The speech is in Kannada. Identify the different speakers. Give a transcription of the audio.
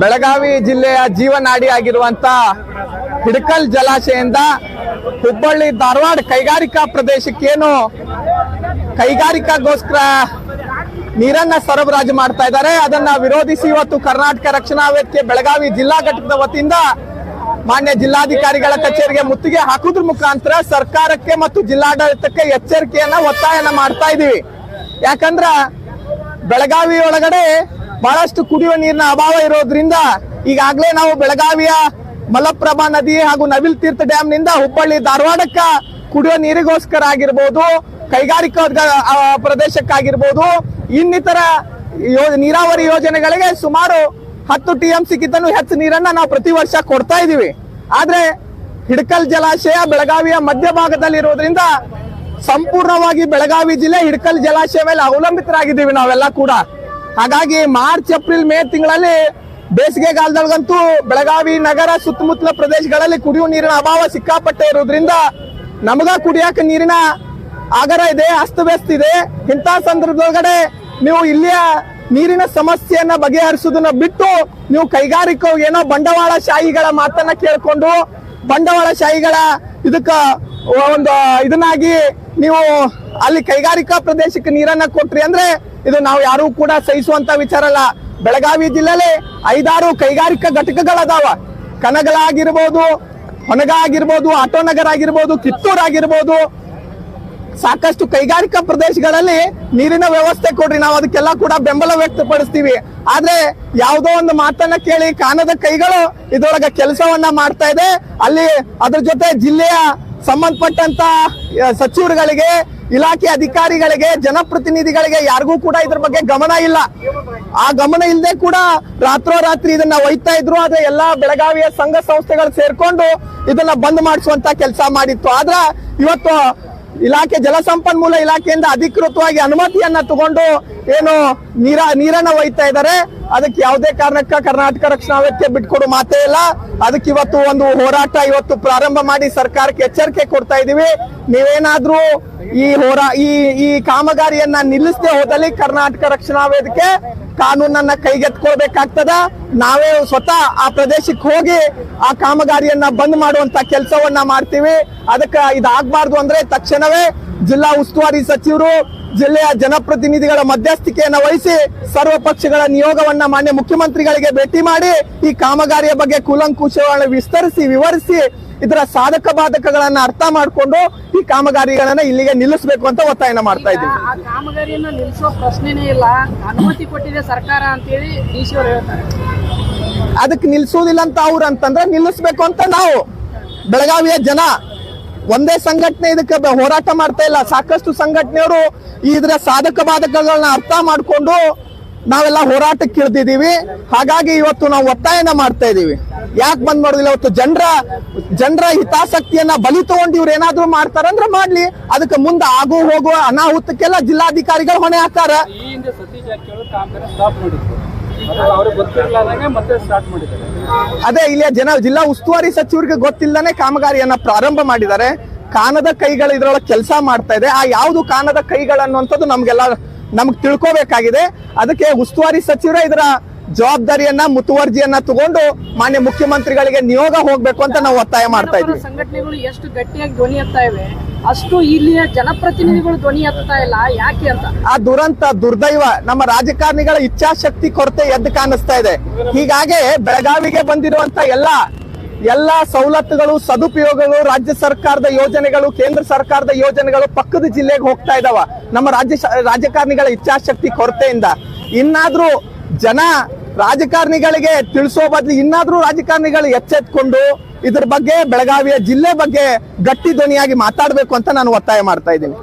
Speaker 1: ಬೆಳಗಾವಿ ಜಿಲ್ಲೆಯ ಜೀವನಾಡಿ ಆಗಿರುವಂತ ಹಿಡಕಲ್ ಜಲಾಶಯದಿಂದ ಹುಬ್ಬಳ್ಳಿ ಧಾರವಾಡ ಕೈಗಾರಿಕಾ ಪ್ರದೇಶಕ್ಕೇನು ಕೈಗಾರಿಕಾಗೋಸ್ಕರ ನೀರನ್ನ ಸರಬರಾಜು ಮಾಡ್ತಾ ಇದ್ದಾರೆ. ಅದನ್ನ ವಿರೋಧಿಸಿ ಇವತ್ತು ಕರ್ನಾಟಕ ರಕ್ಷಣಾ ವೇದಿಕೆ ಬೆಳಗಾವಿ ಜಿಲ್ಲಾ ಘಟಕದ ವತಿಯಿಂದ ಮಾನ್ಯ ಜಿಲ್ಲಾಧಿಕಾರಿಗಳ ಕಚೇರಿಗೆ ಮುತ್ತಿಗೆ ಹಾಕುದ್ರ ಮುಖಾಂತರ ಸರ್ಕಾರಕ್ಕೆ ಮತ್ತು ಜಿಲ್ಲಾಡಳಿತಕ್ಕೆ ಎಚ್ಚರಿಕೆಯನ್ನ ಒತ್ತಾಯನ ಮಾಡ್ತಾ ಇದೀವಿ. ಯಾಕಂದ್ರ ಬೆಳಗಾವಿ ಒಳಗಡೆ ಬಹಳಷ್ಟು ಕುಡಿಯುವ ನೀರಿನ ಅಭಾವ ಇರೋದ್ರಿಂದ ಈಗಾಗಲೇ ನಾವು ಬೆಳಗಾವಿಯ ಮಲಪ್ರಭಾ ನದಿ ಹಾಗೂ ನವಿಲ್ ತೀರ್ಥ ಡ್ಯಾಮ್ನಿಂದ ಹುಬ್ಬಳ್ಳಿ ಧಾರವಾಡಕ್ಕ ಕುಡಿಯುವ ನೀರಿಗೋಸ್ಕರ ಆಗಿರ್ಬೋದು, ಕೈಗಾರಿಕಾ ಪ್ರದೇಶಕ್ಕಾಗಿರ್ಬೋದು, ಇನ್ನಿತರ ನೀರಾವರಿ ಯೋಜನೆಗಳಿಗೆ ಸುಮಾರು ಹತ್ತು ಟಿ ಎಂ ಸಿಕ್ಕಿದ್ದನ್ನು ಹೆಚ್ಚು ನೀರನ್ನ ನಾವು ಪ್ರತಿ ವರ್ಷ ಕೊಡ್ತಾ ಇದೀವಿ ಆದ್ರೆ ಹಿಡಕಲ್ ಜಲಾಶಯ ಬೆಳಗಾವಿಯ ಮಧ್ಯಭಾಗದಲ್ಲಿರೋದ್ರಿಂದ ಸಂಪೂರ್ಣವಾಗಿ ಬೆಳಗಾವಿ ಜಿಲ್ಲೆ ಹಿಡಕಲ್ ಜಲಾಶಯ ಮೇಲೆ ಅವಲಂಬಿತರಾಗಿದ್ದೀವಿ ನಾವೆಲ್ಲ ಕೂಡ. ಹಾಗಾಗಿ ಮಾರ್ಚ್, ಏಪ್ರಿಲ್, ಮೇ ತಿಂಗಳಲ್ಲಿ ಬೇಸಿಗೆಗಾಲದೊಳಗಂತೂ ಬೆಳಗಾವಿ ನಗರ ಸುತ್ತಮುತ್ತಲ ಪ್ರದೇಶಗಳಲ್ಲಿ ಕುಡಿಯುವ ನೀರಿನ ಅಭಾವ ಸಿಕ್ಕಾಪಟ್ಟೆ ಇರೋದ್ರಿಂದ ನಮಗ ಕುಡಿಯಾಕ ನೀರಿನ ಆಗರ ಇದೆ, ಅಸ್ತವ್ಯಸ್ತ ಇದೆ. ಇಂಥ ಸಂದರ್ಭದೊಳಗಡೆ ನೀವು ಇಲ್ಲಿಯ ನೀರಿನ ಸಮಸ್ಯೆಯನ್ನ ಬಗೆಹರಿಸೋದನ್ನ ಬಿಟ್ಟು ನೀವು ಕೈಗಾರಿಕಾ ಏನೋ ಬಂಡವಾಳ ಶಾಹಿಗಳ ಮಾತನ್ನ ಕೇಳ್ಕೊಂಡು ಬಂಡವಾಳ ಶಾಹಿಗಳ ಇದಕ್ಕ ಒಂದು ಇದನ್ನಾಗಿ ನೀವು ಅಲ್ಲಿ ಕೈಗಾರಿಕಾ ಪ್ರದೇಶಕ್ಕೆ ನೀರನ್ನ ಕೊಟ್ರಿ ಅಂದ್ರೆ ಇದು ನಾವು ಯಾರು ಕೂಡ ಸಹಿಸುವಂತ ವಿಚಾರ ಅಲ್ಲ. ಬೆಳಗಾವಿ ಜಿಲ್ಲೆಯಲ್ಲಿ ಐದಾರು ಕೈಗಾರಿಕಾ ಘಟಕಗಳದಾವ. ಕನಗಲ ಆಗಿರ್ಬೋದು ಹೊನಗ ಆಗಿರ್ಬೋದು ಆಟೋ ನಗರ ಆಗಿರ್ಬೋದು ಕಿತ್ತೂರ್ ಆಗಿರ್ಬೋದು ಸಾಕಷ್ಟು ಕೈಗಾರಿಕಾ ಪ್ರದೇಶಗಳಲ್ಲಿ ನೀರಿನ ವ್ಯವಸ್ಥೆ ಕೊಡ್ರಿ. ನಾವು ಅದಕ್ಕೆಲ್ಲ ಕೂಡ ಬೆಂಬಲ ವ್ಯಕ್ತಪಡಿಸ್ತೀವಿ. ಆದ್ರೆ ಯಾವುದೋ ಒಂದು ಮಾತನ್ನ ಕೇಳಿ ಕಾಣದ ಕೈಗಳು ಇದ್ರೊಳಗ ಕೆಲಸವನ್ನ ಮಾಡ್ತಾ ಇದೆ. ಅಲ್ಲಿ ಅದ್ರ ಜೊತೆ ಜಿಲ್ಲೆಯ ಸಂಬಂಧಪಟ್ಟಂತ ಸಚಿವರುಗಳಿಗೆ ಇಲಾಖೆ ಅಧಿಕಾರಿಗಳಿಗೆ, ಜನಪ್ರತಿನಿಧಿಗಳಿಗೆ ಯಾರಿಗೂ ಕೂಡ ಇದ್ರ ಬಗ್ಗೆ ಗಮನ ಇಲ್ಲ. ಆ ಗಮನ ಇಲ್ಲದೆ ಕೂಡ ರಾತ್ರೋರಾತ್ರಿ ಇದನ್ನ ಒಯ್ತಾ ಇದ್ರು, ಆದ್ರೆ ಎಲ್ಲಾ ಬೆಳಗಾವಿಯ ಸಂಘ ಸಂಸ್ಥೆಗಳು ಸೇರ್ಕೊಂಡು ಇದನ್ನ ಬಂದ್ ಮಾಡಿಸುವಂತ ಕೆಲಸ ಮಾಡಿತ್ತು. ಆದ್ರ ಇವತ್ತು ಇಲಾಖೆ ಜಲಸಂಪನ್ಮೂಲ ಇಲಾಖೆಯಿಂದ ಅಧಿಕೃತವಾಗಿ ಅನುಮತಿಯನ್ನ ತಗೊಂಡು ಏನು ನೀರ, ನೀರನ್ನ ಒಯ್ತಾ ಇದ್ದಾರೆ ಅದಕ್ಕೆ ಯಾವುದೇ ಕಾರಣಕ್ಕ ಕರ್ನಾಟಕ ರಕ್ಷಣಾ ವೇದಿಕೆ ಬಿಟ್ಕೊಡು ಮಾತೇ ಇಲ್ಲ. ಅದಕ್ಕೆ ಇವತ್ತು ಒಂದು ಹೋರಾಟ ಇವತ್ತು ಪ್ರಾರಂಭ ಮಾಡಿ ಸರ್ಕಾರಕ್ಕೆ ಎಚ್ಚರಿಕೆ ಕೊಡ್ತಾ ಇದೀವಿ ನೀವೇನಾದ್ರೂ ಈ ಹೋರಾ, ಈ ಈ ಕಾಮಗಾರಿಯನ್ನ ನಿಲ್ಲಿಸದೆ ಹೋದಲ್ಲಿ ಕರ್ನಾಟಕ ರಕ್ಷಣಾ ವೇದಿಕೆ ಕಾನೂನನ್ನ ಕೈಗೆತ್ಕೊಳ್ಬೇಕಾಗ್ತದ ನಾವೇ ಸ್ವತಃ ಆ ಪ್ರದೇಶಕ್ಕೆ ಹೋಗಿ ಆ ಕಾಮಗಾರಿಯನ್ನ ಬಂದ್ ಮಾಡುವಂತ ಕೆಲಸವನ್ನ ಮಾಡ್ತೀವಿ. ಅದಕ್ಕ ಇದಾಗಬಾರ್ದು ಅಂದ್ರೆ ತಕ್ಷಣವೇ ಜಿಲ್ಲಾ ಉಸ್ತುವಾರಿ ಸಚಿವರು ಜಿಲ್ಲೆಯ ಜನಪ್ರತಿನಿಧಿಗಳ ಮಧ್ಯಸ್ಥಿಕೆಯನ್ನ ವಹಿಸಿ ಸರ್ವ ಪಕ್ಷಗಳ ನಿಯೋಗವನ್ನ ಮಾನ್ಯ ಮುಖ್ಯಮಂತ್ರಿಗಳಿಗೆ ಭೇಟಿ ಮಾಡಿ ಈ ಕಾಮಗಾರಿಯ ಬಗ್ಗೆ ಕೂಲಂಕುಷಗಳನ್ನು ವಿಸ್ತರಿಸಿ ವಿವರಿಸಿ ಇದರ ಸಾಧಕ ಬಾಧಕಗಳನ್ನ ಅರ್ಥ ಮಾಡಿಕೊಂಡು ಈ ಕಾಮಗಾರಿಗಳನ್ನ ಇಲ್ಲಿಗೆ ನಿಲ್ಲಿಸಬೇಕು ಅಂತ ಒತ್ತಾಯನ ಮಾಡ್ತಾ ಇದ್ದೀವಿ
Speaker 2: ಆ ಕಾಮಗಾರಿಯನ್ನ ನಿಲ್ಲಿಸೋ ಪ್ರಶ್ನೆನೇ ಇಲ್ಲ. ಅನುಮತಿ ಕೊಟ್ಟಿದೆ ಸರ್ಕಾರ ಅಂತೇಳಿ ಡಿ ಸಿ ಅವರು ಹೇಳ್ತಾರೆ.
Speaker 1: ಅದಕ್ಕೆ ನಿಲ್ಲಿಸೋದಿಲ್ಲ ಅಂತ ಅವ್ರು ಅಂತಂದ್ರೆ ನಿಲ್ಲಿಸ್ಬೇಕು ಅಂತ ನಾವು ಬೆಳಗಾವಿಯ ಜನ ಒಂದೇ ಸಂಘಟನೆ ಇದಕ್ಕೆ ಹೋರಾಟ ಮಾಡ್ತಾ ಇಲ್ಲ. ಸಾಕಷ್ಟು ಸಂಘಟನೆಯವರು ಇದರ ಸಾಧಕ ಬಾಧಕಗಳನ್ನ ಅರ್ಥ ಮಾಡಿಕೊಂಡು ನಾವೆಲ್ಲ ಹೋರಾಟಕ್ಕೆ ಇಳಿದಿದ್ದೀವಿ. ಹಾಗಾಗಿ ಇವತ್ತು ನಾವು ಒತ್ತಾಯನ ಮಾಡ್ತಾ ಇದ್ದೀವಿ. ಯಾಕೆ ಬಂದ್ ಮಾಡೋದಿಲ್ಲ? ಇವತ್ತು ಜನರ ಜನರ ಹಿತಾಸಕ್ತಿಯನ್ನ ಬಲಿ ತಗೊಂಡು ಇವ್ರು ಏನಾದ್ರು ಮಾಡ್ತಾರಂದ್ರೆ ಮಾಡ್ಲಿ. ಅದಕ್ಕೆ ಮುಂದೆ ಆಗು ಹೋಗುವ ಅನಾಹುತಕ್ಕೆಲ್ಲ ಜಿಲ್ಲಾಧಿಕಾರಿಗಳು ಹೊಣೆ ಹಾಕ್ತಾರ.
Speaker 3: ಅದು
Speaker 1: ಇಲ್ಲಿಯ ಜನ ಜಿಲ್ಲಾ ಉಸ್ತುವಾರಿ ಸಚಿವರಿಗೆ ಗೊತ್ತಿಲ್ಲದೆ ಕಾಮಗಾರಿಯನ್ನ ಪ್ರಾರಂಭ ಮಾಡಿದ್ದಾರೆ. ಕಾನದ ಕೈಗಳು ಇದ್ರೊಳಗೆ ಕೆಲಸ ಮಾಡ್ತಾ ಇದೆ. ಆ ಯಾವುದು ಕಾನದ ಕೈಗಳು ಅನ್ನುವಂಥದ್ದು ನಮ್ಗೆಲ್ಲ ನಮ್ಗೆ ತಿಳ್ಕೋಬೇಕಾಗಿದೆ. ಅದಕ್ಕೆ ಉಸ್ತುವಾರಿ ಸಚಿವರೇ ಇದರ ಜವಾಬ್ದಾರಿಯನ್ನ ಮುತುವರ್ಜಿಯನ್ನ ತಗೊಂಡು ಮಾನ್ಯ ಮುಖ್ಯಮಂತ್ರಿಗಳಿಗೆ ನಿಯೋಗ ಹೋಗ್ಬೇಕು ಅಂತ ನಾವು ಒತ್ತಾಯ ಮಾಡ್ತಾ
Speaker 2: ಇದ್ದೀವಿ.
Speaker 1: ಇದ್ವಿ
Speaker 2: ಸಂಘಟನೆಗಳು ಎಷ್ಟು ಗಟ್ಟಿಯಾಗಿ ಧ್ವನಿ ಎತ್ತಾ ಇವೆ. ಅಷ್ಟು ಇಲ್ಲಿಯ ಜನಪ್ರತಿನಿಧಿಗಳು ಧ್ವನಿ ಎತ್ತಾ ಇಲ್ಲ, ಯಾಕೆ ಅಂತ?
Speaker 1: ಆ ದುರಂತ, ದುರ್ದೈವ ನಮ್ಮ ರಾಜಕಾರಣಿಗಳ ಇಚ್ಛಾಶಕ್ತಿ ಕೊರತೆ ಎದ್ದು ಕಾಣಿಸ್ತಾ ಇದೆ. ಹೀಗಾಗಿ ಬೆಳಗಾವಿಗೆ ಬಂದಿರುವಂತ ಎಲ್ಲ ಎಲ್ಲ ಸವಲತ್ತುಗಳು, ಸದುಪಯೋಗಗಳು, ರಾಜ್ಯ ಸರ್ಕಾರದ ಯೋಜನೆಗಳು, ಕೇಂದ್ರ ಸರ್ಕಾರದ ಯೋಜನೆಗಳು ಪಕ್ಕದ ಜಿಲ್ಲೆಗೆ ಹೋಗ್ತಾ ಇದಾವ. ನಮ್ಮ ರಾಜ್ಯ ರಾಜಕಾರಣಿಗಳ ಇಚ್ಛಾಶಕ್ತಿ ಕೊರತೆಯಿಂದ. ಇನ್ನಾದ್ರೂ ಜನ ರಾಜಕಾರಣಿಗಳಿಗೆ ತಿಳಿಸೋ ಬದಲು ಇನ್ನಾದ್ರೂ ರಾಜಕಾರಣಿಗಳು ಎಚ್ಚೆತ್ಕೊಂಡು ಇದ್ರ ಬಗ್ಗೆ ಬೆಳಗಾವಿಯ ಜಿಲ್ಲೆ ಬಗ್ಗೆ ಗಟ್ಟಿ ಧ್ವನಿಯಾಗಿ ಮಾತಾಡಬೇಕು ಅಂತ ನಾನು ಒತ್ತಾಯ ಮಾಡ್ತಾ ಇದ್ದೀನಿ.